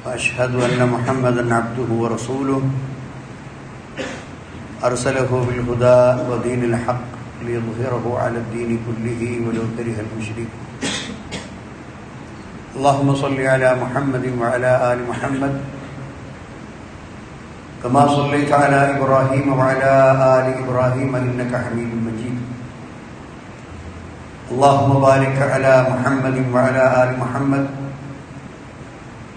وأشهد أن محمدا عبده ورسوله. أرسله بالهدى ودين الحق ليظهره على الدين كله ولو كره المشركون. اللهم صل على محمد وعلى آل محمد. كما صليت على إبراهيم وعلى آل إبراهيم إنك حميد مجيد. اللهم بارك على محمد وعلى آل محمد.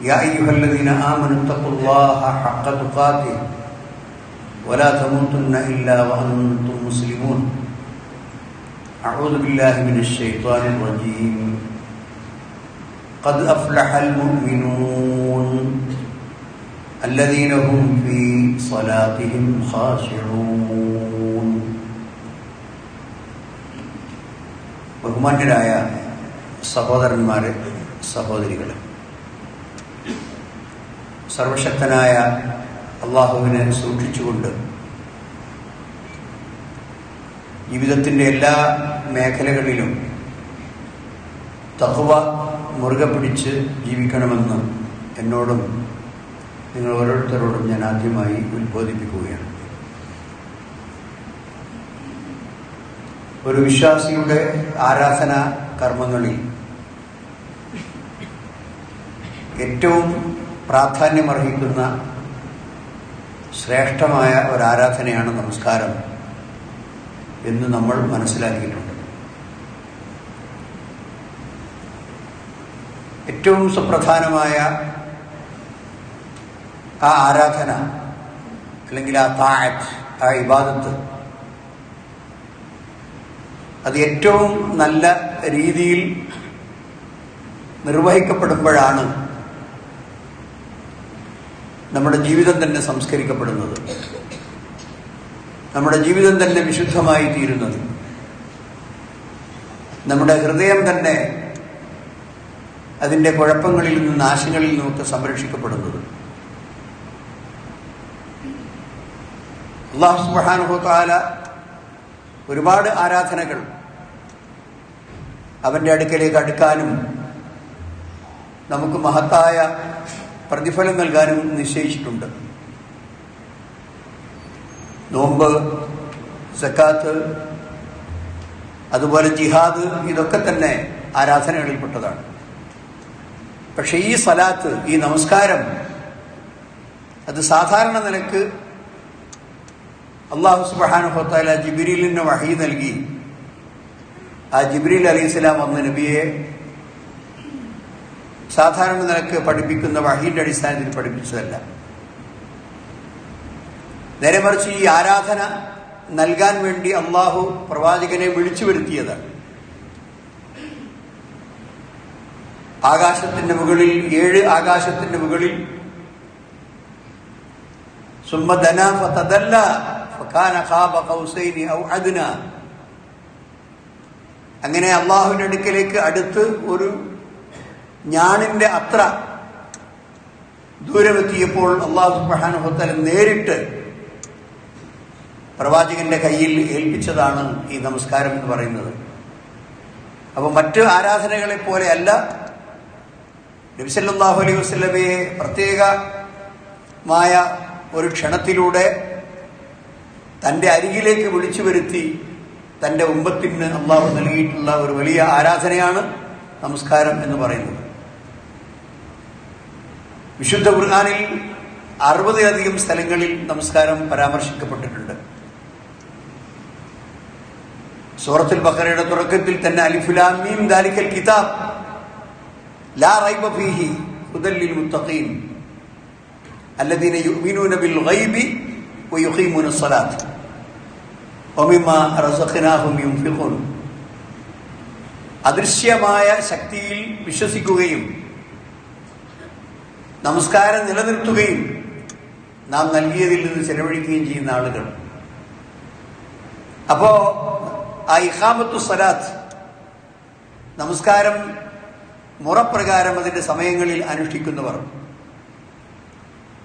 يا أيها الذين آمنوا اتقوا الله حق تقاته ولا تموتن إلا وأنتم مسلمون أعوذ بالله من الشيطان الرجيم قد أفلح المؤمنون الذين هم في صلاتهم خاشعون ബഹുമാന്യരായ സഹോദരന്മാരെ സഹോദരികളെ സർവശക്തനായ അള്ളാഹുവിനെ സൂക്ഷിച്ചുകൊണ്ട് ജീവിതത്തിന്റെ എല്ലാ മേഖലകളിലും തഹുവ മുറുകെ പിടിച്ച് ജീവിക്കണമെന്ന് എന്നോടും നിങ്ങൾ ഓരോരുത്തരോടും ഞാൻ ആദ്യമായി ഉത്ബോധിപ്പിക്കുകയാണ്. ഒരു വിശ്വാസിയുടെ ആരാധന കർമ്മങ്ങളിൽ ഏറ്റവും പ്രാധാന്യമർഹിക്കുന്ന ശ്രേഷ്ഠമായ ഒരു ആരാധനയാണ് നമസ്കാരം എന്ന് നമ്മൾ മനസ്സിലാക്കിയിട്ടുണ്ട്. ഏറ്റവും സുപ്രധാനമായ ആ ആരാധന അല്ലെങ്കിൽ ആ താഴത്ത് ആ ഇബാദത്ത് അത് ഏറ്റവും നല്ല രീതിയിൽ നിർവഹിക്കപ്പെടുമ്പോഴാണ് നമ്മുടെ ജീവിതം തന്നെ സംസ്കരിക്കപ്പെടുന്നത്. നമ്മുടെ ജീവിതം തന്നെ വിശുദ്ധമായി തീരുന്നത്. നമ്മുടെ ഹൃദയം തന്നെ അതിന്റെ കുഴപ്പങ്ങളിൽ നിന്നും നാശങ്ങളിൽ നിന്നൊക്കെ സംരക്ഷിക്കപ്പെടുന്നത്. അള്ളാഹു സുബാനുഭവത്താല ഒരുപാട് ആരാധനകൾ അവന്റെ അടുക്കലേക്ക് അടുക്കാനും നമുക്ക് മഹത്തായ പ്രതിഫലം നൽകാനും നിശ്ചയിച്ചിട്ടുണ്ട്. നോമ്പ് സക്കാത്ത് അതുപോലെ ജിഹാദ് ഇതൊക്കെ തന്നെ ആരാധനകളിൽപ്പെട്ടതാണ്. പക്ഷേ ഈ സലാത്ത് ഈ നമസ്കാരം അത് സാധാരണ നിലയ്ക്ക് അള്ളാഹു സുബാനുഹത്താല ജിബിരിലിന് വഹി നൽകി. ആ ജിബ്രീൽ ഇസ്ലാം വന്ന നബിയെ സാധാരണ നിലയ്ക്ക് പഠിപ്പിക്കുന്ന വഹീന്റെ അടിസ്ഥാനത്തിൽ പഠിപ്പിച്ചതല്ല. നേരെ മറിച്ച് ഈ ആരാധന നൽകാൻ വേണ്ടി അള്ളാഹു പ്രവാചകനെ വിളിച്ചു വരുത്തിയതാണ് ആകാശത്തിന്റെ മുകളിൽ ഏഴ് ആകാശത്തിന്റെ മുകളിൽ. ഫതദല്ല ഫകാന ഖാബ അങ്ങനെ അള്ളാഹുവിന്റെ അടുക്കലേക്ക് അടുത്ത് ഒരു ഞാണിന്റെ അത്ര ദൂരമെത്തിയപ്പോൾ അള്ളാഹു സുബ്ഹാനഹുവതആല നേരിട്ട് പ്രവാചകന്റെ കയ്യിൽ ഏൽപ്പിച്ചതാണ് ഈ നമസ്കാരം എന്ന് പറയുന്നത്. അപ്പോൾ മറ്റ് ആരാധനകളെ പോലെയല്ല നബിസല്ലാഹു അലൈഹി വസ്ലമയെ പ്രത്യേകമായ ഒരു ക്ഷണത്തിലൂടെ തന്റെ അരികിലേക്ക് വിളിച്ചു വരുത്തി തന്റെ ഉമ്പത്തിന് അള്ളാഹു നൽകിയിട്ടുള്ള ഒരു വലിയ ആരാധനയാണ് നമസ്കാരം എന്ന് പറയുന്നത്. വിശുദ്ധ ഖുർആാനിൽ അറുപതിലധികം സ്ഥലങ്ങളിൽ നമസ്കാരം പരാമർശിക്കപ്പെട്ടിട്ടുണ്ട്. സൂറത്തുൽ ബഖറയുടെ തുടക്കത്തിൽ തന്നെ അലിഫുലാമീം ദാലിക്കൽ കിതാബ് ലാ റൈബ ഫീഹി ഹുദല്ലിൽ മുത്തഖീൻ الذين يؤمنون بالغيب ويقيمون الصلاة ومما رزقناهم ينفقون അദൃശ്യമായ ശക്തിയിൽ വിശ്വസിക്കുകയും നമസ്കാരം നിലനിർത്തുകയും നാം നൽകിയതിൽ നിന്ന് ചെലവഴിക്കുകയും ചെയ്യുന്ന ആളുകൾ. അപ്പോ ആ ഇഹാമത്തു സലാത്ത് നമസ്കാരം മുറപ്രകാരം അതിന്റെ സമയങ്ങളിൽ അനുഷ്ഠിക്കുന്നവർ.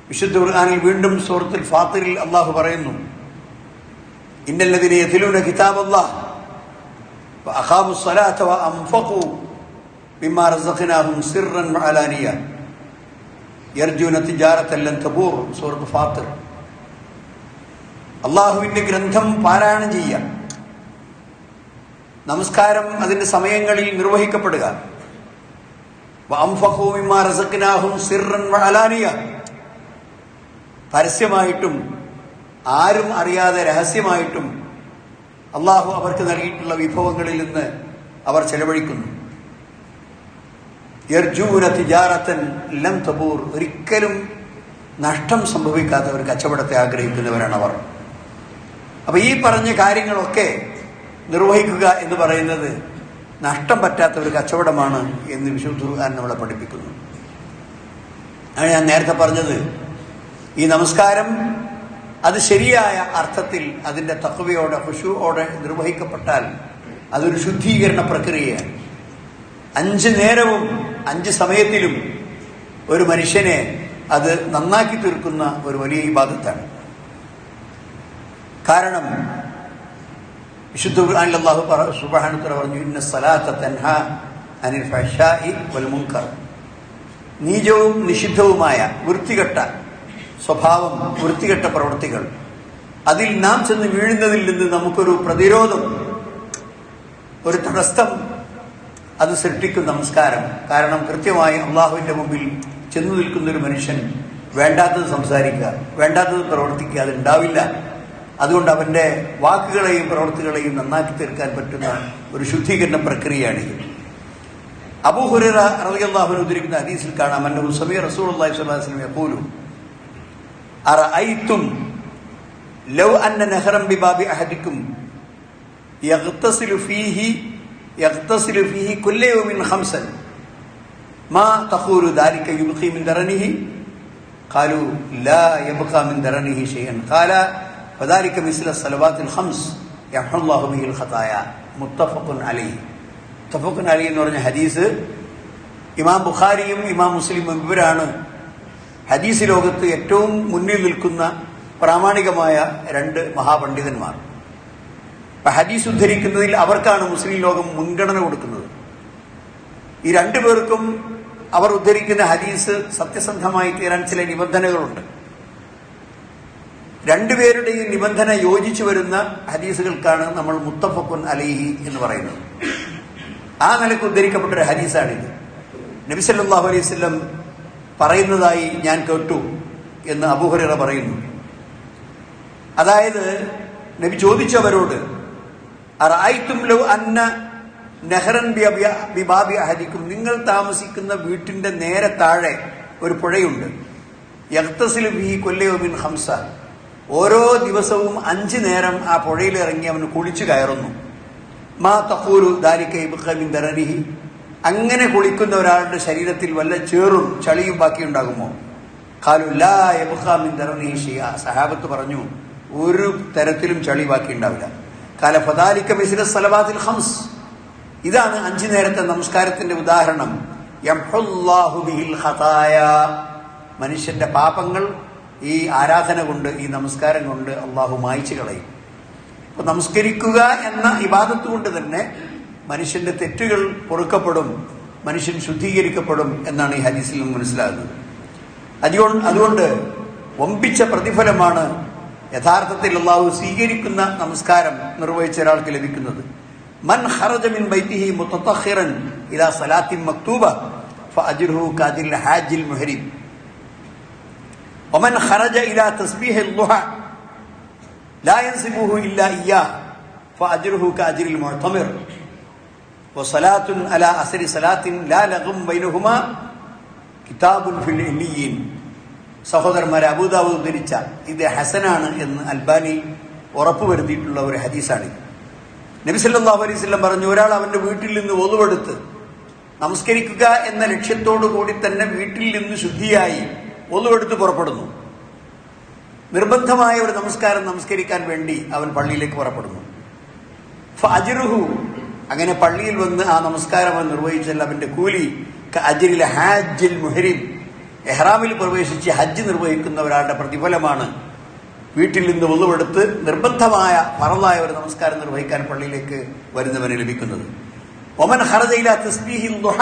വിശുദ്ധ ഖുർഹാനിൽ വീണ്ടും സുഹൃത്തിൽ ഫാത്തിറിൽ അള്ളാഹു പറയുന്നു ഇന്നല്ലതിനെ യർജുന തിജാറത്തെല്ലാം തബൂർ സൂറത്ത് ഫാത്തർ ഗ്രന്ഥം പാരായണം ചെയ്യുക. നമസ്കാരം അതിന്റെ സമയങ്ങളിൽ നിർവഹിക്കപ്പെടുക. പരസ്യമായിട്ടും ആരും അറിയാതെ രഹസ്യമായിട്ടും അള്ളാഹു അവർക്ക് നൽകിയിട്ടുള്ള വിഭവങ്ങളിൽ നിന്ന് അവർ ചെലവഴിക്കുന്നു. യർജൂന തിജാറത്തൻ ലം തബൂർ. ഒരിക്കലും നഷ്ടം സംഭവിക്കാത്ത ഒരു കച്ചവടത്തെ ആഗ്രഹിക്കുന്നവരാണ് അവർ. അപ്പൊ ഈ പറഞ്ഞ കാര്യങ്ങളൊക്കെ നിർവഹിക്കുക എന്ന് പറയുന്നത് നഷ്ടം പറ്റാത്ത ഒരു കച്ചവടമാണ് എന്ന് വിശുദ്ധ ഖുർആൻ നമ്മളെ പഠിപ്പിക്കുന്നു. ആണ് ഞാൻ നേരത്തെ പറഞ്ഞത്. ഈ നമസ്കാരം അത് ശരിയായ അർത്ഥത്തിൽ അതിന്റെ തക്കവയോടെ ഹുഷുവോടെ നിർവഹിക്കപ്പെട്ടാൽ അതൊരു ശുദ്ധീകരണ പ്രക്രിയയാണ്. അഞ്ച് നേരവും അഞ്ച് സമയത്തിലും ഒരു മനുഷ്യനെ അത് നന്നാക്കി തീർക്കുന്ന ഒരു വലിയ ഇബാദത്താണ്. കാരണം വിശുദ്ധ അല്ലാഹു വ പറഞ്ഞു ഇന്ന സലാത്ത തൻഹ അനിൽ ഫഷായി വൽ നീചവും നിഷിദ്ധവുമായ വൃത്തികെട്ട സ്വഭാവം വൃത്തികെട്ട പ്രവൃത്തികൾ. അതിൽ നാം ചെന്ന് വീഴുന്നതിൽ നിന്ന് നമുക്കൊരു പ്രതിരോധം ഒരു തടസ്സം അത് സൃഷ്ടിക്കും നമസ്കാരം. കാരണം കൃത്യമായി അള്ളാഹുവിന്റെ മുമ്പിൽ ചെന്നു നിൽക്കുന്ന ഒരു മനുഷ്യൻ വേണ്ടാത്തത് സംസാരിക്കുക വേണ്ടാത്തത് പ്രവർത്തിക്കുക അതുണ്ടാവില്ല. അതുകൊണ്ട് അവന്റെ വാക്കുകളെയും പ്രവൃത്തികളെയും നന്നാക്കി തീർക്കാൻ പറ്റുന്ന ഒരു ശുദ്ധീകരണ പ്രക്രിയയാണിത്. അബൂഹുറ റളിയല്ലാഹു അൻഹു ഉദ്ധരിക്കുന്ന ഹദീസിൽ കാണാം അന്നഹു സമീ റസൂലുള്ളാഹി സ്വല്ലല്ലാഹു അലൈഹി വസല്ലം യഖൂലു അറഅയ്തും ലൗ അന്ന നഹറൻ ബിബാബി അഹദിക്കും ഫീഹി യഗ്തസിലു ഫീഹി കുല്ല യൗമിൻ ഖംസൻ മാ തഖൂലു ദാലിക യുബ്ഖി മിൻ ദറനിഹി قالوا لا يبقى من درنه شيئا قال فذلك مثل الصلوات الخمس يمحو الله به الخطايا متفق عليه മുത്തഫഖ് അലി എന്ന് പറഞ്ഞ ഹദീസ് ഇമാം ബുഖാരിയും ഇമാം മുസ്ലിമും ഇവരാണ് ഹദീസ് ലോകത്ത് ഏറ്റവും മുന്നിൽ നിൽക്കുന്ന പ്രാമാണികമായ രണ്ട് മഹാപണ്ഡിതന്മാർ അപ്പൊ ഹദീസ് ഉദ്ധരിക്കുന്നതിൽ അവർക്കാണ് മുസ്ലിം ലോകം മുൻഗണന കൊടുക്കുന്നത്. ഈ രണ്ടു പേർക്കും അവർ ഉദ്ധരിക്കുന്ന ഹദീസ് സത്യസന്ധമായി തീരാൻ ചില നിബന്ധനകളുണ്ട്. രണ്ടുപേരുടെയും നിബന്ധന യോജിച്ചു വരുന്ന ഹദീസുകൾക്കാണ് നമ്മൾ മുത്തഫക്കുൻ അലൈഹി എന്ന് പറയുന്നത്. ആ നിലയ്ക്ക് ഉദ്ധരിക്കപ്പെട്ട ഒരു ഹദീസാണിത്. നബിസല്ലാഹു അലൈഹി സ്വല്ലം പറയുന്നതായി ഞാൻ കേട്ടു എന്ന് അബൂഹുറ പറയുന്നു. അതായത് നബി ചോദിച്ചവരോട് അന്ന നെഹ്റൻ ബിബാബി അഹരിക്കും. നിങ്ങൾ താമസിക്കുന്ന വീട്ടിന്റെ നേരെ താഴെ ഒരു പുഴയുണ്ട്. യക്തസിൽ ബി കൊല്ലയോമിൻ ഹംസ ഓരോ ദിവസവും അഞ്ചു നേരം ആ പുഴയിൽ ഇറങ്ങി അവന് കുളിച്ചു കയറുന്നു. മാ തഫൂരു ദാരിക്കൈബിൻ ദറരിഹി അങ്ങനെ കുളിക്കുന്ന ഒരാളുടെ ശരീരത്തിൽ വല്ല ചേറും ചളിയും ബാക്കി ഉണ്ടാകുമോ? ഖാലു ലാ യബ്ഖ മിൻ ദറരിഹി സഹാബത്ത് പറഞ്ഞു ഒരു തരത്തിലും ചളി ബാക്കി ഉണ്ടാവില്ല. കാല സലവാത്തിൽ ഇതാണ് അഞ്ചു നേരത്തെ നമസ്കാരത്തിന്റെ ഉദാഹരണം. മനുഷ്യന്റെ പാപങ്ങൾ ഈ ആരാധന കൊണ്ട് ഈ നമസ്കാരം കൊണ്ട് അള്ളാഹു മായ്ച്ചു കളയും. അപ്പൊ നമസ്കരിക്കുക എന്ന ഇബാദത്ത് കൊണ്ട് തന്നെ മനുഷ്യന്റെ തെറ്റുകൾ പൊറുക്കപ്പെടും മനുഷ്യൻ ശുദ്ധീകരിക്കപ്പെടും എന്നാണ് ഈ ഹദീസിൽ മനസ്സിലാകുന്നത്. അതുകൊണ്ട് അതുകൊണ്ട് വമ്പിച്ച പ്രതിഫലമാണ് യഥാർത്ഥത്തിൽ അള്ളാഹു സ്വീകരിക്കുന്ന നമസ്കാരം നിർവഹിച്ച ഒരാൾക്ക് ലഭിക്കുന്നത്. മൻ ഖറജ മിൻ ബൈത്തിഹി മുത്തത്തഖിറൻ ഇലാ സലാത്തിൻ മക്തൂബ ഫഅജ്റുഹു കാദിൽ ഹാജിൽ മുഹരിം. ഒമൻ ഖറജ ഇലാ തസ്ബീഹിൽ ളുഹ ലാ യൻസിബുഹു ഇല്ലാ ഇയ്യാ ഫഅജ്റുഹു കഅജ്രിൽ മുഅ്തമിർ വസലാത്തുൻ അലാ അസ്രി സലാത്തിൻ ലാ ലഗം ബൈനഹുമാ കിതാബുൻ ഫിൽ ഇല്ലിയീൻ സഹോദരന്മാരെ അബൂദാവൂദ് ഉദ്ധരിച്ച ഇത് ഹസനാണ് എന്ന് അൽബാനി ഉറപ്പുവരുത്തിയിട്ടുള്ള ഒരു ഹദീസാണ് നബിസല്ലാ വസല്ലം പറഞ്ഞു ഒരാൾ അവന്റെ വീട്ടിൽ നിന്ന് ഒതുവെടുത്ത് നമസ്കരിക്കുക എന്ന ലക്ഷ്യത്തോടു കൂടി തന്നെ വീട്ടിൽ നിന്ന് ശുദ്ധിയായി ഒതുവെടുത്ത് പുറപ്പെടുന്നു. നിർബന്ധമായ ഒരു നമസ്കാരം നമസ്കരിക്കാൻ വേണ്ടി അവൻ പള്ളിയിലേക്ക് പുറപ്പെടുന്നു. ഫഅജ്റുഹു അങ്ങനെ പള്ളിയിൽ വന്ന് ആ നമസ്കാരം അവൻ നിർവഹിച്ചാൽ അവന്റെ കൂലി അജിരിലെ ഹാജിൽ മുഹരിം എഹ്റാമിൽ പ്രവേശിച്ച് ഹജ്ജ് നിർവഹിക്കുന്നവരാളുടെ പ്രതിഫലമാണ് വീട്ടിൽ നിന്ന് ഒന്നുവെടുത്ത് നിർബന്ധമായ പറന്നായ ഒരു നമസ്കാരം നിർവഹിക്കാൻ പള്ളിയിലേക്ക് വരുന്നവന് ലഭിക്കുന്നത്. ഒമൻ ഹറജയില തസ്ബീഹിൽ ദുഹ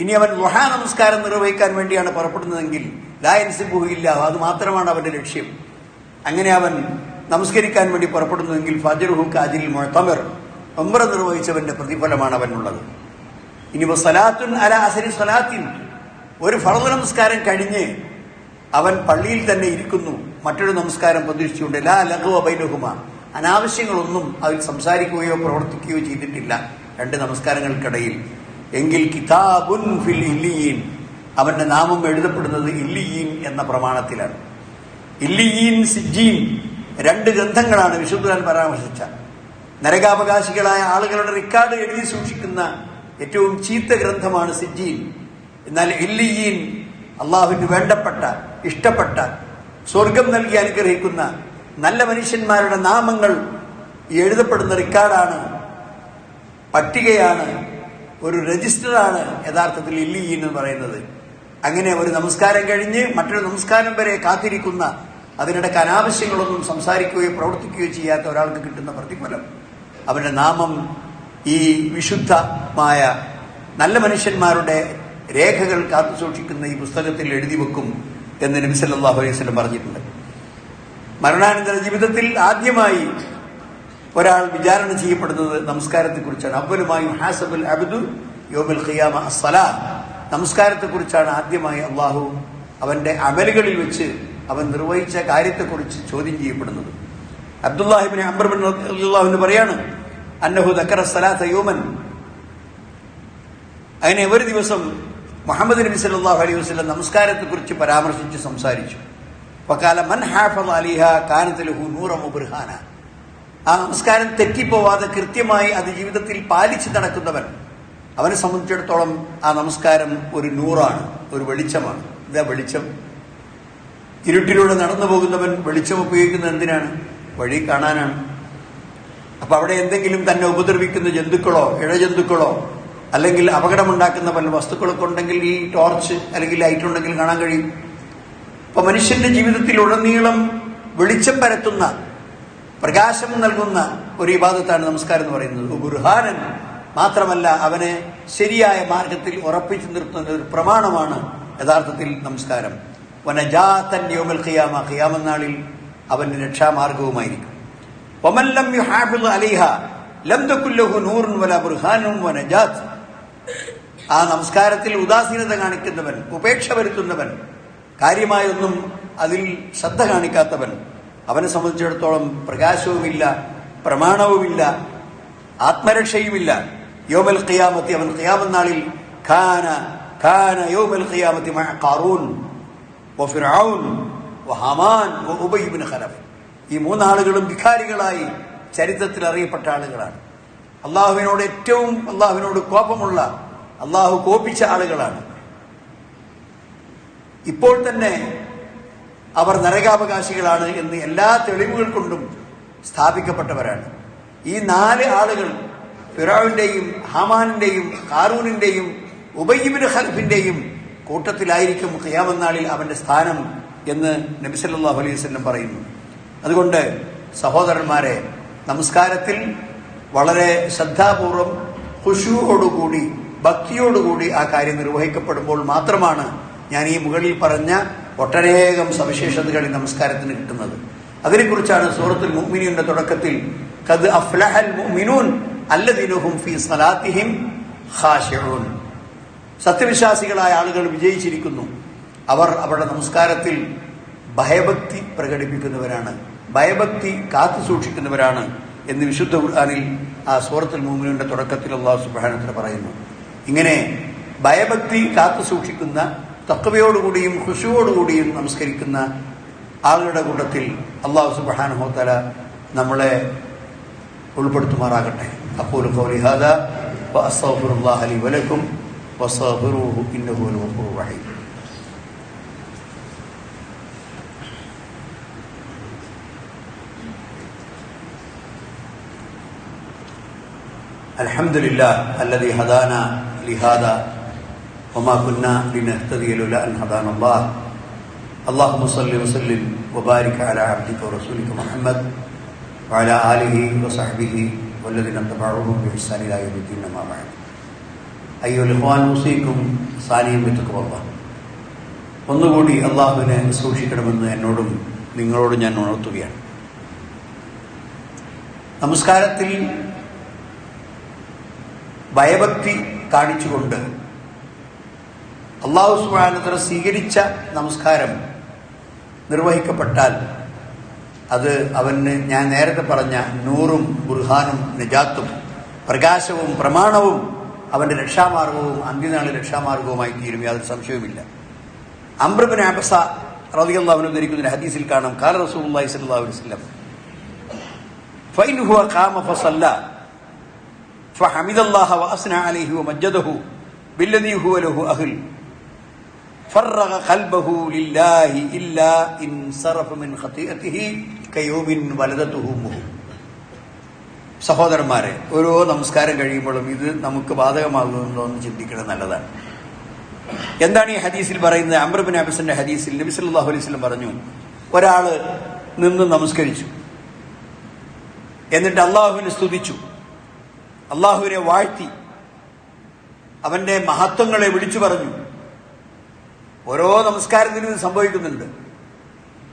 ഇനി അവൻ ദുഹ നമസ്കാരം നിർവഹിക്കാൻ വേണ്ടിയാണ് പുറപ്പെടുന്നതെങ്കിൽ ലായൻസിബുഹില്ല അത് മാത്രമാണ് അവന്റെ ലക്ഷ്യം. അങ്ങനെ അവൻ നമസ്കരിക്കാൻ വേണ്ടി പുറപ്പെടുന്നുവെങ്കിൽ ഫജറുഹു കാജിൽ മുഴത്തമർ ഒമ്പറ നിർവഹിച്ചവന്റെ പ്രതിഫലമാണ് അവനുള്ളത്. ഇനി സലാത്തുൻ അല അസരി സലാത്തിൻ. ഒരു ഫറദ് നമസ്കാരം കഴിഞ്ഞ് അവൻ പള്ളിയിൽ തന്നെ ഇരിക്കുന്നു. മറ്റൊരു നമസ്കാരം പ്രതീക്ഷിച്ചുകൊണ്ട് ലാ ലഘുവ ബൈലഹുമ അനാവശ്യങ്ങളൊന്നും അതിൽ സംസാരിക്കുകയോ പ്രവർത്തിക്കുകയോ ചെയ്തിട്ടില്ല. രണ്ട് നമസ്കാരങ്ങൾക്കിടയിൽ. എങ്കിൽ കിതാബുൻ ഫിൽ ഇല്ലിയീൻ അവന്റെ നാമം എഴുതപ്പെടുന്നത് ഇല്ലിയീൻ എന്ന പ്രമാണത്തിലാണ്. ഇല്ലിയീൻ സിജീൻ രണ്ട് ഗ്രന്ഥങ്ങളാണ് വിശുദ്ധൻ പരാമർശിച്ച. നരകാവകാശികളായ ആളുകളുടെ റിക്കാർഡ് എഴുതി സൂക്ഷിക്കുന്ന ഏറ്റവും ചീത്ത ഗ്രന്ഥമാണ് സിജീൻ എന്നാൽ ഇല്ലിയീൻ അള്ളാഹുവിന് വേണ്ടപ്പെട്ട ഇഷ്ടപ്പെട്ട സ്വർഗം നൽകി അനുഗ്രഹിക്കുന്ന നല്ല മനുഷ്യന്മാരുടെ നാമങ്ങൾ എഴുതപ്പെടുന്ന റെക്കാർഡാണ്. പട്ടികയാണ് ഒരു രജിസ്റ്ററാണ് യഥാർത്ഥത്തിൽ ഇല്ലിയീൻ എന്ന് പറയുന്നത്. അങ്ങനെ ഒരു നമസ്കാരം കഴിഞ്ഞ് മറ്റൊരു നമസ്കാരം വരെ കാത്തിരിക്കുന്ന അതിനിടയ്ക്ക് അനാവശ്യങ്ങളൊന്നും സംസാരിക്കുകയോ പ്രവർത്തിക്കുകയോ ചെയ്യാത്ത ഒരാൾക്ക് കിട്ടുന്ന പ്രതിഫലം. അവരുടെ നാമം ഈ വിശുദ്ധമായ നല്ല മനുഷ്യന്മാരുടെ രേഖകൾ കാത്തു സൂക്ഷിക്കുന്ന ഈ പുസ്തകത്തിൽ എഴുതി വെക്കും എന്ന് നബി സല്ലല്ലാഹു അലൈഹി വസല്ലം പറഞ്ഞിട്ടുണ്ട്. മരണാനന്തര ജീവിതത്തിൽ ആദ്യമായി ഒരാൾ വിചാരണ ചെയ്യപ്പെടുന്നത് നമസ്കാരത്തെക്കുറിച്ചാണ്. അബ്ബലുമായും ഹാസബുൽ അബ്ദു യോബുൽ ഖിയാമ അസ്സലാ. നമസ്കാരത്തെക്കുറിച്ചാണ് ആദ്യമായി അള്ളാഹു അവന്റെ അമലുകളിൽ വെച്ച് അവൻ നിർവഹിച്ച കാര്യത്തെക്കുറിച്ച് ചോദ്യം ചെയ്യപ്പെടുന്നത്. അബ്ദുല്ലാഹിബിൻ അംബർബിൻ അള്ളാഹുവിന് പറയാണ് അന്നഹു ദക്കറ സലാത്ത യോമൻ. അങ്ങനെ ഒരു ദിവസം മുഹമ്മദ് നബി സല്ലല്ലാഹു അലൈഹി വസല്ലം നമസ്കാരത്തെക്കുറിച്ച് പരാമർശിച്ച് സംസാരിച്ചു. വക്കാല മൻ ഹാഫദ അലിഹ കാനത്തലഹു നൂറ മുബർഹാന ആ നമസ്കാരം തെറ്റിപ്പോവാതെ കൃത്യമായി അത് ജീവിതത്തിൽ പാലിച്ച് നടക്കുന്നവൻ അവനെ സംബന്ധിച്ചിടത്തോളം ആ നമസ്കാരം ഒരു നൂറാണ് ഒരു വെളിച്ചമാണ്. ഇതാ വെളിച്ചം. ഇരുട്ടിലൂടെ നടന്നു പോകുന്നവൻ വെളിച്ചം ഉപയോഗിക്കുന്നത് എന്തിനാണ്? വഴി കാണാനാണ്. അപ്പൊ അവിടെ എന്തെങ്കിലും തന്നെ ഉപദ്രവിക്കുന്ന ജന്തുക്കളോ ഇഴജന്തുക്കളോ അല്ലെങ്കിൽ അപകടമുണ്ടാക്കുന്ന പല വസ്തുക്കളൊക്കെ ഉണ്ടെങ്കിൽ ഈ ടോർച്ച് അല്ലെങ്കിൽ ലൈറ്റ് ഉണ്ടെങ്കിൽ കാണാൻ കഴിയും. അപ്പൊ മനുഷ്യന്റെ ജീവിതത്തിൽ ഉടനീളം വെളിച്ചം പരത്തുന്ന പ്രകാശം നൽകുന്ന ഒരു ഇബാദത്താണ് നമസ്കാരം എന്ന് പറയുന്നത്. ബുർഹാനൻ മാത്രമല്ല അവനെ ശരിയായ മാർഗത്തിൽ ഉറപ്പിച്ചു നിർത്തുന്ന ഒരു പ്രമാണമാണ് യഥാർത്ഥത്തിൽ നമസ്കാരം. വനജാതൻ യോമൽ ഖിയാമ ഖിയാമനാളിൽ അവന്റെ രക്ഷാമാർഗവുമായിരിക്കും. ഒമല്ലം യുഹാഫിദ് അലിഹ ലം തക്കുല്ലഹു വല ബുർഹാനും വനജാത്ത് ആ നമസ്കാരത്തിൽ ഉദാസീനത കാണിക്കുന്നവൻ ഉപേക്ഷ വരുത്തുന്നവൻ കാര്യമായൊന്നും അതിൽ ശ്രദ്ധ കാണിക്കാത്തവൻ അവനെ സംബന്ധിച്ചിടത്തോളം പ്രകാശവുമില്ല പ്രമാണവുമില്ല ആത്മരക്ഷയുമില്ല. യോമൽ ഖിയാമത്തി അവൻ ഖിയാമത്ത് നാളിൽ ഖാന ഖാന യോമൽ ഖിയാമത്തി മഅ ഖാറൂൻ ഇബ്നു ഖലഫ്. ഈ മൂന്നാളുകളും ഭിഖാരികളായി ചരിത്രത്തിൽ അറിയപ്പെട്ട ആളുകളാണ്. അള്ളാഹുവിനോട് ഏറ്റവും അള്ളാഹുവിനോട് കോപമുള്ള അള്ളാഹു കോപിച്ച ആളുകളാണ്. ഇപ്പോൾ തന്നെ അവർ നരകാവകാശികളാണ് എന്ന് എല്ലാ തെളിവുകൾ കൊണ്ടും സ്ഥാപിക്കപ്പെട്ടവരാണ്. ഈ നാല് ആളുകൾ ഫിറാവിന്റെയും ഹാമാനിന്റെയും കാറൂനിന്റെയും ഉബയ്യബിൻ ഖൽഫിന്റെയും കൂട്ടത്തിലായിരിക്കും ഖിയാമന്നാളിൽ അവന്റെ സ്ഥാനം എന്ന് നബിസല്ലാ അലൈഹി പറയുന്നു. അതുകൊണ്ട് സഹോദരന്മാരെ നമസ്കാരത്തിൽ വളരെ ശ്രദ്ധാപൂർവം ഖുഷുവോടുകൂടി ഭക്തിയോടുകൂടി ആ കാര്യം നിർവഹിക്കപ്പെടുമ്പോൾ മാത്രമാണ് ഞാൻ ഈ മുകളിൽ പറഞ്ഞ ഒട്ടനേകം സവിശേഷതകൾ ഈ നമസ്കാരത്തിന് കിട്ടുന്നത്. അതിനെക്കുറിച്ചാണ് സൂറത്തുൽ മുഅ്മിനീന്റെ തുടക്കത്തിൽ ഖദ് അഫ്ലഹൽ മുഅ്മിനൂൻ അല്ലദീനഹും ഫീ സലാത്തിഹിം ഖാശിഊൻ സത്യവിശ്വാസികളായ ആളുകൾ വിജയിച്ചിരിക്കുന്നു. അവർ അവരുടെ നമസ്കാരത്തിൽ ഭയഭക്തി പ്രകടിപ്പിക്കുന്നവരാണ് ഭയഭക്തി കാത്തു സൂക്ഷിക്കുന്നവരാണ്. എന്ന് വിശുദ്ധ ഖുർആാനിൽ ആ സൂറത്തുൽ മൂമിനിന്റെ തുടക്കത്തിൽ അള്ളാഹു സുബ്രഹാനത്തിന് പറയുന്നു. ഇങ്ങനെ ഭയഭക്തി കാത്തു സൂക്ഷിക്കുന്ന തക്കവയോടുകൂടിയും ഖുശുവോടുകൂടിയും നമസ്കരിക്കുന്ന ആളുകളുടെ കൂട്ടത്തിൽ അള്ളാഹു സുബ്രഹാനഹോത്തല നമ്മളെ ഉൾപ്പെടുത്തുമാറാകട്ടെ. അപ്പോൾ കൗലിഹാദ ഹാദാ വഅസ്തഗ്ഫിറുല്ലാഹ ലി വലക്കും വസ്തഗ്ഫിറൂഹു ഇന്നഹു ഹുവൽ الحمد لله الذي هدانا لهذا وما كنا لنهتدي لولا ان هدانا الله اللهم صل وسلم وبارك على عبدك ورسولك محمد وعلى اله وصحبه والذين اتبعوهم باحسان الى يوم الدين اما بعد ايها الاخوان اوصيكم ثانيا بتقوى الله ഒന്നുകൂടി അള്ളാഹുവിനെ സൂക്ഷിക്കണമെന്ന് എന്നോടും നിങ്ങളോടും ഞാൻ ഉണർത്തുകയാണ് നമസ്കാരത്തിൽ ഭയഭക്തി കാണിച്ചുകൊണ്ട് അള്ളാഹു സുബാനത്തിന് സ്വീകരിച്ച നമസ്കാരം നിർവഹിക്കപ്പെട്ടാൽ അത് അവന് ഞാൻ നേരത്തെ പറഞ്ഞ നൂറും ബുർഹാനും നിജാത്തും പ്രകാശവും പ്രമാണവും അവന്റെ രക്ഷാമാർഗവും അന്ത്യനാളിൽ രക്ഷാമാർഗവുമായി തീരും. യാതൊരു സംശയവുമില്ല. അമ്രബിൻ ആബസ റളിയല്ലാഹു ധരിക്കുന്ന ഹദീസിൽ കാണാം. കാല സ്വല്ലല്ലാഹു അലൈഹി ഹുവ فحمد الله وأثنى عليه ومجده بالذي هو له أهل فرغ قلبه لله إلا إن صرف من خطيئته كيوم ولدته أمه സഹോദരന്മാരെ ഓരോ നമസ്കാരം കഴിയുമ്പോഴും ഇത് നമുക്ക് ബാധകമാകുന്നുണ്ടോ എന്ന് ചിന്തിക്കുന്നത് നല്ലതാണ് എന്താണ് ഈ ഹദീസിൽ പറയുന്നത് അമ്രബിൻ അബിസിന്റെ ഹദീസിൽ നബി സല്ലല്ലാഹു അലൈഹി വസല്ലം പറഞ്ഞു ഒരാള് നിന്ന് നമസ്കരിച്ചു എന്നിട്ട് അള്ളാഹുവിനെ സ്തുതിച്ചു അള്ളാഹുവിനെ വാഴ്ത്തി അവന്റെ മഹത്വങ്ങളെ വിളിച്ചു പറഞ്ഞു. ഓരോ നമസ്കാരത്തിനും ഇത് സംഭവിക്കുന്നുണ്ട്.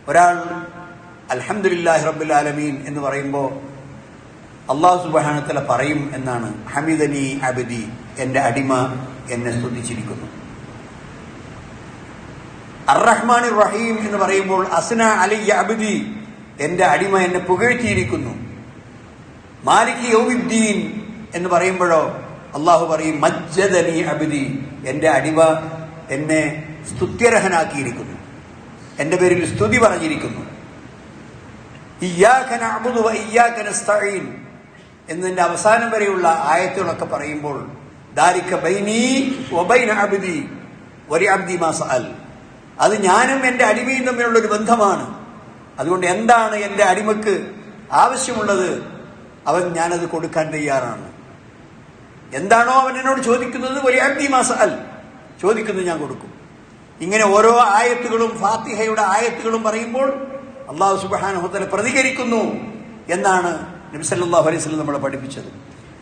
ഒരാൾ അൽഹംദുലില്ലാഹി റബ്ബിൽ ആലമീൻ എന്ന് പറയുമ്പോൾ അള്ളാഹു സുബാനത്തല പറയും എന്നാണ്. ഹമീദ് അലി അബദി എന്റെ അടിമ എന്നെ സ്തുതിച്ചിരിക്കുന്നു. അറഹ്മാൻ റഹീം എന്ന് പറയുമ്പോൾ അസ്ന അലി അബദി എന്റെ അടിമ എന്നെ പുകഴ്ത്തിയിരിക്കുന്നു. മാലിക് യൗമിദ്ദീൻ എന്ന് പറയുമ്പോഴോ അള്ളാഹു പറയും മജ്ജദനി അബിദി. എന്റെ അടിവ എന്നെ സ്തുത്യർഹനാക്കിയിരിക്കുന്നു. എന്റെ പേരിൽ സ്തുതി പറഞ്ഞിരിക്കുന്നു. ഇയ്യാഖന എന്നതിന്റെ അവസാനം വരെയുള്ള ആയത്തുകളൊക്കെ പറയുമ്പോൾ ബൈനി അത് ഞാനും എന്റെ അടിമയും തമ്മിലുള്ള ഒരു ബന്ധമാണ്. അതുകൊണ്ട് എന്താണ് എന്റെ അടിമക്ക് ആവശ്യമുള്ളത്? അവൻ ഞാനത് കൊടുക്കാൻ തയ്യാറാണ്. എന്താണോ അവൻ എന്നോട് ചോദിക്കുന്നത്? വലിയ മാസ അൽ ചോദിക്കുന്നത് ഞാൻ കൊടുക്കും. ഇങ്ങനെ ഓരോ ആയത്തുകളും ഫാത്തിഹയുടെ ആയത്തുകളും പറയുമ്പോൾ അള്ളാഹു സുബാനുഹത്തല പ്രതികരിക്കുന്നു എന്നാണ് നബി സല്ലല്ലാഹു അലൈഹി വസല്ലം നമ്മളെ പഠിപ്പിച്ചത്.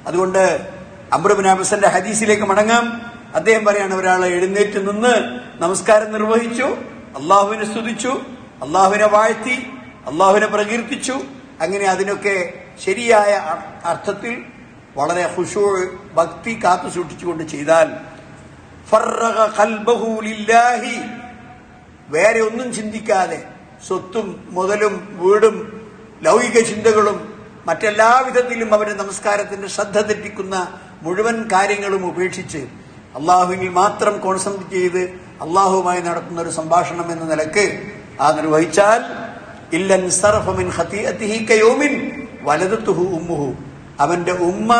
അതുകൊണ്ട് അബ്രബിൻ അബസന്റെ ഹദീസിലേക്ക് മടങ്ങാം. അദ്ദേഹം പറയാണ് ഒരാളെ എഴുന്നേറ്റ് നിന്ന് നമസ്കാരം നിർവഹിച്ചു അള്ളാഹുവിനെ സ്തുതിച്ചു അള്ളാഹുവിനെ വാഴ്ത്തി അള്ളാഹുവിനെ പ്രകീർത്തിച്ചു. അങ്ങനെ അതിനൊക്കെ ശരിയായ അർത്ഥത്തിൽ വളരെ ഹുഷൂ ഭക്തി കാത്തു സൂക്ഷിച്ചുകൊണ്ട് ചെയ്താൽ വേറെ ഒന്നും ചിന്തിക്കാതെ സ്വത്തും മുതലും വീടും ലൗകിക ചിന്തകളും മറ്റെല്ലാ വിധത്തിലും നമസ്കാരത്തിന്റെ ശ്രദ്ധ തെറ്റിക്കുന്ന മുഴുവൻ കാര്യങ്ങളും ഉപേക്ഷിച്ച് അള്ളാഹുവിൽ മാത്രം കോൺസെൻട്രേറ്റ് ചെയ്ത് അള്ളാഹുവുമായി നടത്തുന്ന ഒരു സംഭാഷണം എന്ന നിലയ്ക്ക് ആ നിർവഹിച്ചാൽ ഇല്ലൻ സർഫമിൻ വലദത്തുഹു ഉമ്മുഹു. അവന്റെ ഉമ്മ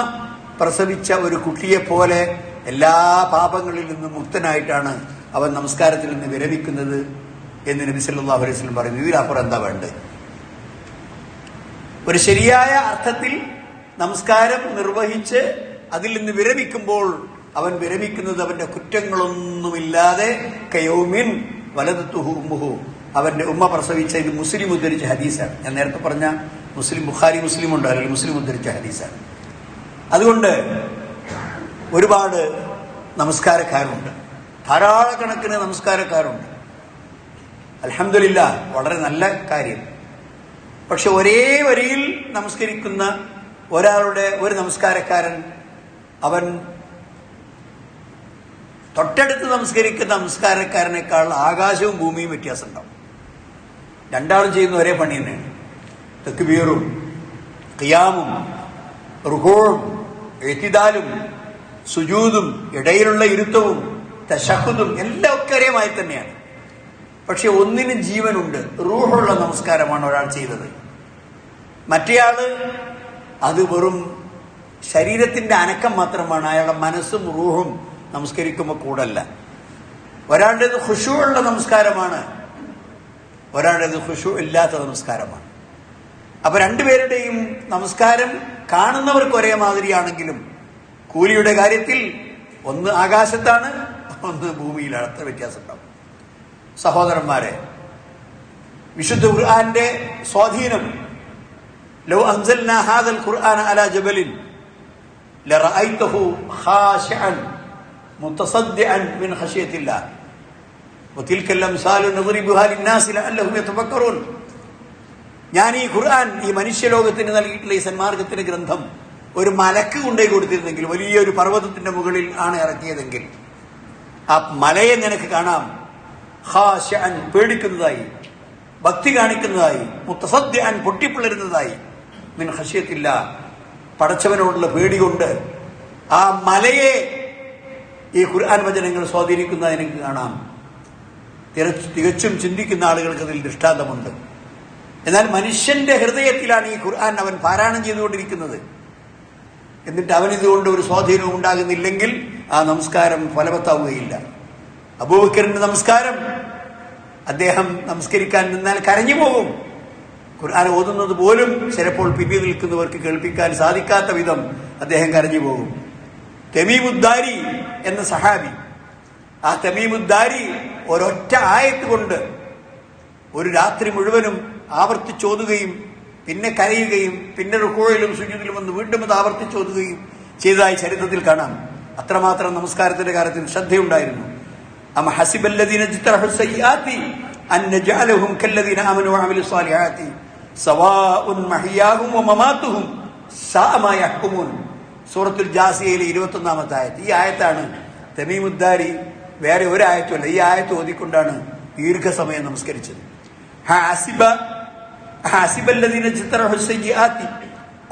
പ്രസവിച്ച ഒരു കുട്ടിയെ പോലെ എല്ലാ പാപങ്ങളിൽ നിന്നും മുക്തനായിട്ടാണ് അവൻ നമസ്കാരത്തിൽ നിന്ന് വിരമിക്കുന്നത് എന്ന് നബി സല്ലല്ലാഹു അലൈഹി വസല്ലം പറയുന്നു. ഇതിലപ്പുറം എന്താ വേണ്ടത്? ഒരു ശരിയായ അർത്ഥത്തിൽ നമസ്കാരം നിർവഹിച്ച് അതിൽ നിന്ന് വിരമിക്കുമ്പോൾ അവൻ വിരമിക്കുന്നത് അവന്റെ കുറ്റങ്ങളൊന്നുമില്ലാതെ കയോമിൻ വലതുഹു അവന്റെ ഉമ്മ പ്രസവിച്ച ഇത് മുസ്ലിം ഉദ്ധരിച്ച ഹദീസാണ്. ഞാൻ നേരത്തെ പറഞ്ഞ മുസ്ലിം ബുഖാരി മുസ്ലിം ഉണ്ട്. അല്ലെങ്കിൽ മുസ്ലിം ഉദ്ധരിച്ച ഹദീസാണ്. അതുകൊണ്ട് ഒരുപാട് നമസ്കാരക്കാരുണ്ട്. ധാരാളക്കണക്കിന് നമസ്കാരക്കാരുണ്ട്. അലഹമില്ല വളരെ നല്ല കാര്യം. പക്ഷെ ഒരേ വരിയിൽ നമസ്കരിക്കുന്ന ഒരാളുടെ ഒരു നമസ്കാരക്കാരൻ അവൻ തൊട്ടടുത്ത് നമസ്കരിക്കുന്ന നമസ്കാരക്കാരനേക്കാൾ ആകാശവും ഭൂമിയും വ്യത്യാസം ഉണ്ടാവും രണ്ടാളും ചെയ്യുന്ന ഒരേ പണി തന്നെയാണ് തെക്കുബീറും ഖിയാമും റുഹോളും എത്തിദാലും സുജൂതും ഇടയിലുള്ള ഇരുത്തവും തശഹുദും എല്ലാം ഒക്കെ ഒരേമായി തന്നെയാണ്. പക്ഷെ ഒന്നിനും ജീവനുണ്ട്. റൂഹുള്ള നമസ്കാരമാണ് ഒരാൾ ചെയ്തത്. മറ്റേയാൾ അത് വെറും ശരീരത്തിന്റെ അനക്കം മാത്രമാണ്. അയാളുടെ മനസ്സും റൂഹും നമസ്കരിക്കുമ്പോൾ കൂടല്ല. ഒരാളുടേത് ഖുഷുവുള്ള നമസ്കാരമാണ്. ഒരാളുടേത് ഖുഷു ഇല്ലാത്ത നമസ്കാരമാണ്. അപ്പൊ രണ്ടുപേരുടെയും നമസ്കാരം കാണുന്നവർക്ക് ഒരേ മാതിരിയാണെങ്കിലും കൂലിയുടെ കാര്യത്തിൽ ഒന്ന് ആകാശത്താണ് ഒന്ന് ഭൂമിയിലാണ്. അത്ര വ്യത്യാസം സഹോദരന്മാരെ വിശുദ്ധ ഖുർആാന്റെ സ്വാധീനം ലോ അൻസൽ ഖുർആൻ അല ജബലിൻ خاشعا ഖാശിഅൻ من മിൻ ഖശിയത്തില്ലാഹ്. وتلك الامثال نضربها للناس لعلهم يتفكرون ഞാൻ ഈ ഖുർആൻ ഈ മനുഷ്യലോകത്തിന് നൽകിയിട്ടുള്ള ഈ സന്മാർഗത്തിന്റെ ഗ്രന്ഥം ഒരു മലക്ക് കൊണ്ടുപോയി കൊടുത്തിരുന്നെങ്കിൽ വലിയൊരു പർവ്വതത്തിന്റെ മുകളിൽ ആണ് ഇറക്കിയതെങ്കിൽ ആ മലയെ നിനക്ക് കാണാം ഹാശൻ പേടിക്കുന്നതായി ഭക്തി കാണിക്കുന്നതായി മുത്തസദ്യാൻ പൊട്ടിപ്പിളരുന്നതായി മിൻ ഹഷ്യത്തില്ല പടച്ചവനോടുള്ള പേടി കൊണ്ട് ആ മലയെ ഈ ഖുർആൻ വചനങ്ങൾ സ്വാധീനിക്കുന്നതായി എനിക്ക് കാണാം തിരച്ച് തികച്ചും ചിന്തിക്കുന്ന ആളുകൾക്ക് അതിൽ ദൃഷ്ടാന്തമുണ്ട്. എന്നാൽ മനുഷ്യന്റെ ഹൃദയത്തിലാണ് ഈ ഖുർആൻ അവൻ പാരായണം ചെയ്തുകൊണ്ടിരിക്കുന്നത്. എന്നിട്ട് അവൻ ഇതുകൊണ്ട് ഒരു സ്വാധീനവും ഉണ്ടാകുന്നില്ലെങ്കിൽ ആ നമസ്കാരം ഫലവത്താവുകയില്ല. അബൂബക്കറിന്റെ നമസ്കാരം അദ്ദേഹം നമസ്കരിക്കാൻ നിന്നാൽ കരഞ്ഞു പോകും. ഖുർആൻ ഓതുന്നത് പോലും ചിലപ്പോൾ പിന്നിൽ നിൽക്കുന്നവർക്ക് കേൾപ്പിക്കാൻ സാധിക്കാത്ത വിധം അദ്ദേഹം കരഞ്ഞു പോകും. തെമീമുദ്ദാരി എന്ന സഹാബി ആ തമീമുദ്ദാരി ഒരൊറ്റ ആയത്ത് കൊണ്ട് ഒരു രാത്രി മുഴുവനും ആവർത്തിച്ചോതുകയും പിന്നെ കരയുകയും പിന്നെ റുക്കോയിലും സുജിതിലും വന്ന് വീണ്ടും അത് ആവർത്തിച്ചോതുകയും ചെയ്തതായി ചരിത്രത്തിൽ കാണാം. അത്രമാത്രം നമസ്കാരത്തിന്റെ കാര്യത്തിൽ ശ്രദ്ധയുണ്ടായിരുന്നു. അമ ഹസിബല്ലദീന സൂറത്തുൽ ജാസിയയിലെ ഇരുപത്തൊന്നാമത്തെ ആയത്ത്. ഈ ആയത്താണ് തമീമുദ്ദാരി വേറെ ഒരു ആയത്തുമല്ല ഈ ആയത്ത് ഓതിക്കൊണ്ടാണ് ദീർഘസമയം നമസ്കരിച്ചത്. ഹാസിബ ഹാസിബല്ലദീന ചിത്ര സയ്യാത്തി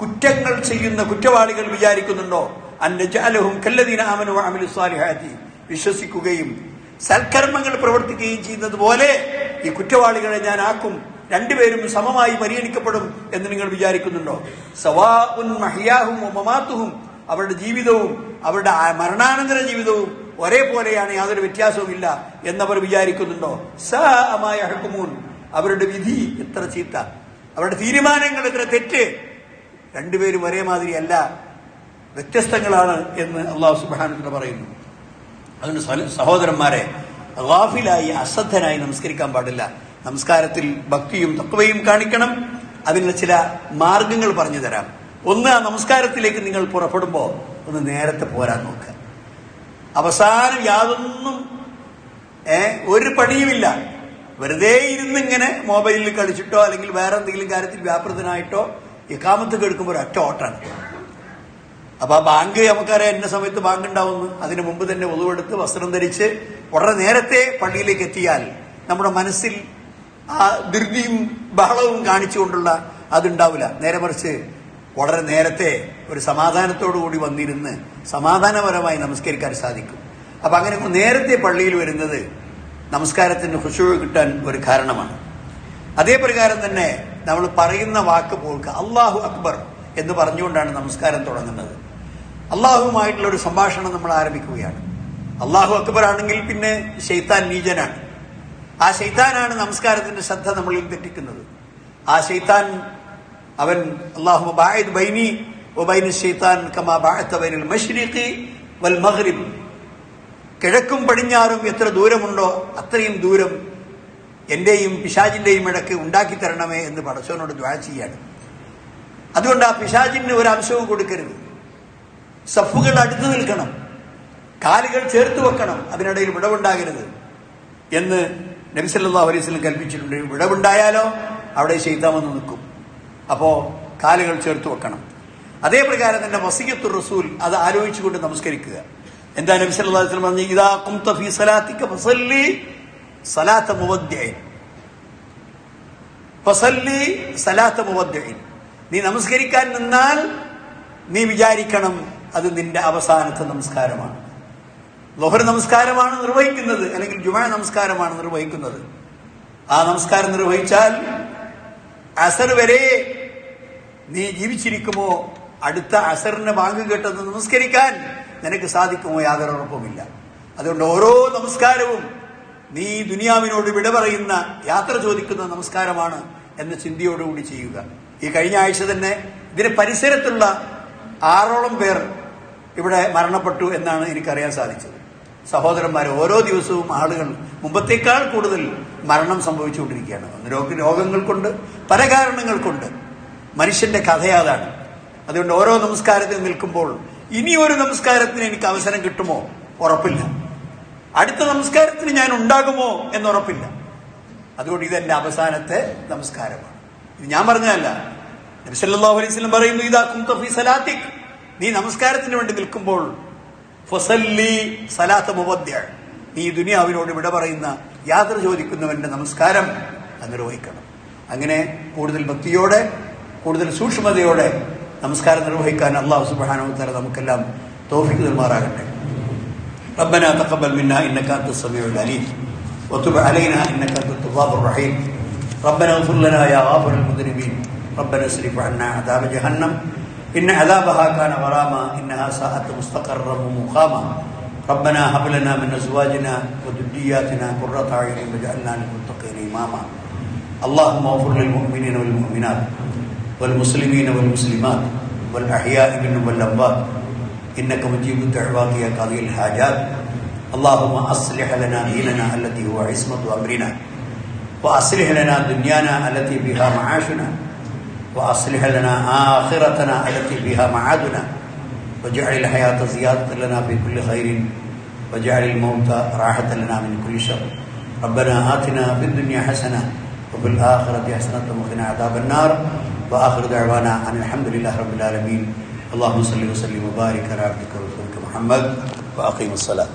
കുറ്റങ്ങൾ ചെയ്യുന്ന കുറ്റവാളികൾ വിചാരിക്കുന്നുണ്ടോ? അന്നജാലഹും കല്ലദീന ആമനു വഅമിലു സ്വാലിഹാത്തി വിശ്വസിക്കുകയും സൽക്കർമ്മങ്ങൾ പ്രവർത്തിക്കുകയും ചെയ്യുന്നത് പോലെ ഈ കുറ്റവാളികളെ ഞാൻ ആക്കും. രണ്ടുപേരും സമമായി പരിഗണിക്കപ്പെടും എന്ന് നിങ്ങൾ വിചാരിക്കുന്നുണ്ടോ? സവാ ഉൻ മഹിയാഹും അവരുടെ ജീവിതവും അവരുടെ മരണാനന്തര ജീവിതവും ഒരേപോലെയാണ് യാതൊരു വ്യത്യാസവും ഇല്ല എന്നവർ വിചാരിക്കുന്നുണ്ടോ? സമായ ഹക്കുമൂൻ അവരുടെ വിധി എത്ര ചീത്ത. അവരുടെ തീരുമാനങ്ങൾ എത്ര തെറ്റ്. രണ്ടുപേരും ഒരേ മാതിരിയല്ല വ്യത്യസ്തങ്ങളാണ് എന്ന് അള്ളാഹു സുബാന പറയുന്നു. അതുകൊണ്ട് സഹോദരന്മാരെ ഗാഫിലായി അശ്രദ്ധനായി നമസ്കരിക്കാൻ പാടില്ല. നമസ്കാരത്തിൽ ഭക്തിയും തത്വയും കാണിക്കണം. അതിനുള്ള ചില മാർഗങ്ങൾ പറഞ്ഞു തരാം. ഒന്ന് ആ നമസ്കാരത്തിലേക്ക് നിങ്ങൾ പുറപ്പെടുമ്പോൾ ഒന്ന് നേരത്തെ പോരാൻ നോക്കുക അവസാനം യാതൊന്നും ഏ ഒരു പണിയുമില്ല. വെറുതെ ഇരുന്ന് ഇങ്ങനെ മൊബൈലിൽ കളിച്ചിട്ടോ അല്ലെങ്കിൽ വേറെ എന്തെങ്കിലും കാര്യത്തിൽ വ്യാപൃതനായിട്ടോ ഇക്കാമത്ത് കേൾക്കുമ്പോൾ ഒരു ഒറ്റ ഓട്ടാണ്. അപ്പൊ ആ ബാങ്ക് നമുക്കറിയാം എന്ന സമയത്ത് ബാങ്ക് ഉണ്ടാവുന്നു അതിനു മുമ്പ് തന്നെ ഒതുവെടുത്ത് വസ്ത്രം ധരിച്ച് വളരെ നേരത്തെ പള്ളിയിലേക്ക് എത്തിയാൽ നമ്മുടെ മനസ്സിൽ ആ ധൃതിയും ബഹളവും കാണിച്ചുകൊണ്ടുള്ള അതുണ്ടാവില്ല. നേരെ മറിച്ച് വളരെ നേരത്തെ ഒരു സമാധാനത്തോടു കൂടി വന്നിരുന്ന് സമാധാനപരമായി നമസ്കരിക്കാൻ സാധിക്കും. അപ്പൊ അങ്ങനെ നേരത്തെ പള്ളിയിൽ വരുന്നത് നമസ്കാരത്തിന് ഹുഷു കിട്ടാൻ ഒരു കാരണമാണ്. അതേ പ്രകാരം തന്നെ നമ്മൾ പറയുന്ന വാക്ക് പോൽക്കുക അള്ളാഹു അക്ബർ എന്ന് പറഞ്ഞുകൊണ്ടാണ് നമസ്കാരം തുടങ്ങുന്നത്. അള്ളാഹുമായിട്ടുള്ള ഒരു സംഭാഷണം നമ്മൾ ആരംഭിക്കുകയാണ്. അള്ളാഹു അക്ബർ ആണെങ്കിൽ പിന്നെ ഷെയ്ത്താൻ നീചനാണ്. ആ ഷെയ്ത്താനാണ് നമസ്കാരത്തിന്റെ ശ്രദ്ധ നമ്മളിൽ തെറ്റിക്കുന്നത്. ആ ഷെയ്ത്താൻ അവൻ അള്ളാഹു ബൈനി വൽ കിഴക്കും പടിഞ്ഞാറും എത്ര ദൂരമുണ്ടോ അത്രയും ദൂരം എന്റെയും പിശാജിന്റെയും ഇടയ്ക്ക് ഉണ്ടാക്കി തരണമേ എന്ന് പടച്ചവനോട് ദ്വാ ചെയ്യാണ്. അതുകൊണ്ട് ആ പിശാജിന് ഒരു അംശവും കൊടുക്കരുത്. സഫുകൾ അടുത്തു നിൽക്കണം. കാലുകൾ ചേർത്ത് വെക്കണം. അതിനിടയിൽ വിടവുണ്ടാകരുത് എന്ന് നബിസല്ലാ അലൈസ്ലം കൽപ്പിച്ചിട്ടുണ്ട്. വിടവുണ്ടായാലോ അവിടെ ചെയ്താമെന്ന് നിൽക്കും. അപ്പോ കാലുകൾ ചേർത്ത് വെക്കണം. അതേ പ്രകാരം തന്നെ വസീയത്തു റസൂൽ അത് ആലോചിച്ചുകൊണ്ട് നമസ്കരിക്കുക. എന്താ നബി സല്ലല്ലാഹു അലൈഹി വസല്ലം പറഞ്ഞു ഇദാ സലാത്തിക നീ നമസ്കരിക്കാൻ നിന്നാൽ നീ വിചാരിക്കണം അത് നിന്റെ അവസാനത്തെ നമസ്കാരമാണ്. ലൊഹർ നമസ്കാരമാണ് നിർവഹിക്കുന്നത് അല്ലെങ്കിൽ ജുമാ നമസ്കാരമാണ് നിർവഹിക്കുന്നത്. ആ നമസ്കാരം നിർവഹിച്ചാൽ അസർ വരെ നീ ജീവിച്ചിരിക്കുമോ? അടുത്ത അസറിനെ ബാങ്ക് കേട്ടത് നമസ്കരിക്കാൻ നിനക്ക് സാധിക്കുമോ? യാതൊരു ഉറപ്പുമില്ല. അതുകൊണ്ട് ഓരോ നമസ്കാരവും നീ ദുനിയാവിനോട് വിട പറയുന്ന യാത്ര ചോദിക്കുന്ന നമസ്കാരമാണ് എന്ന ചിന്തയോടുകൂടി ചെയ്യുക. ഈ കഴിഞ്ഞ ആഴ്ച തന്നെ ഇതിന് പരിസരത്തുള്ള ആറോളം പേർ ഇവിടെ മരണപ്പെട്ടു എന്നാണ് എനിക്കറിയാൻ സാധിച്ചത്. സഹോദരന്മാർ ഓരോ ദിവസവും ആളുകൾ മുമ്പത്തേക്കാൾ കൂടുതൽ മരണം സംഭവിച്ചുകൊണ്ടിരിക്കുകയാണ്. രോഗ രോഗങ്ങൾ കൊണ്ട് പല കാരണങ്ങൾ കൊണ്ട് മനുഷ്യന്റെ കഥയാതാണ് അതുകൊണ്ട് ഓരോ നമസ്കാരത്തിൽ നിൽക്കുമ്പോൾ ഇനി ഒരു നമസ്കാരത്തിന് എനിക്ക് അവസരം കിട്ടുമോ? ഉറപ്പില്ല. അടുത്ത നമസ്കാരത്തിന് ഞാൻ ഉണ്ടാകുമോ എന്നുറപ്പില്ല അതുകൊണ്ട് ഇതെന്റെ അവസാനത്തെ നമസ്കാരമാണ്. ഇത് ഞാൻ പറഞ്ഞതല്ല. നബി സല്ലല്ലാഹു അലൈഹി വസല്ലം പറയുന്നു ഇതാ കുന്ത ഫീ സലാത്തിക്. നീ നമസ്കാരത്തിന് വേണ്ടി നിൽക്കുമ്പോൾ ഫസല്ലി സലാത്ത മുവദ്യ നീ ദുനിയാവിനോട് വിട പറയുന്ന യാത്ര ചോദിക്കുന്നവന്റെ നമസ്കാരം അത് നിർവഹിക്കണം അങ്ങനെ കൂടുതൽ ഭക്തിയോടെ കൂടുതൽ സൂക്ഷ്മതയോടെ നമസ്കാരം നിർവഹിക്കാൻ അള്ളാഹു സുബ്ഹാനഹു വതആല നമുക്കെല്ലാം തൗഫീഖ് നൽകുമാറാകട്ടെ ربنا تقبل منا انك انت السميع العليم وتب علينا انك انت التواب الرحيم ربنا اغفر لنا يا غافر المذنبين ربنا اصرف عنا عذاب جهنم إن عذابها كان غراما إنها ساءت مستقرا ومقاما. ربنا هب لنا من أزواجنا وذرياتنا قرة أعين واجعلنا للمتقين إماما. اللهم اغفر للمؤمنين والمؤمنات والمسلمين والمسلمات والأحياء منهم والأموات. إنك مجيب الدعوات يا قاضي الحاجات. اللهم أصلح لنا ديننا التي هو عصمة أمرنا. وأصلح لنا دنيانا التي فيها معاشنا. وأصلح لنا آخرتنا التي فيها معادنا واجعل الحياة زيادة لنا في كل خير واجعل الموت راحة لنا من كل شر. ربنا آتنا في الدنيا حسنة وفي الآخرة حسنة وقنا عذاب النار. وآخر دعوانا أن الحمد لله رب العالمين. اللهم صل وسلم وبارك على عبدك ورسولك محمد وأقيم الصلاة.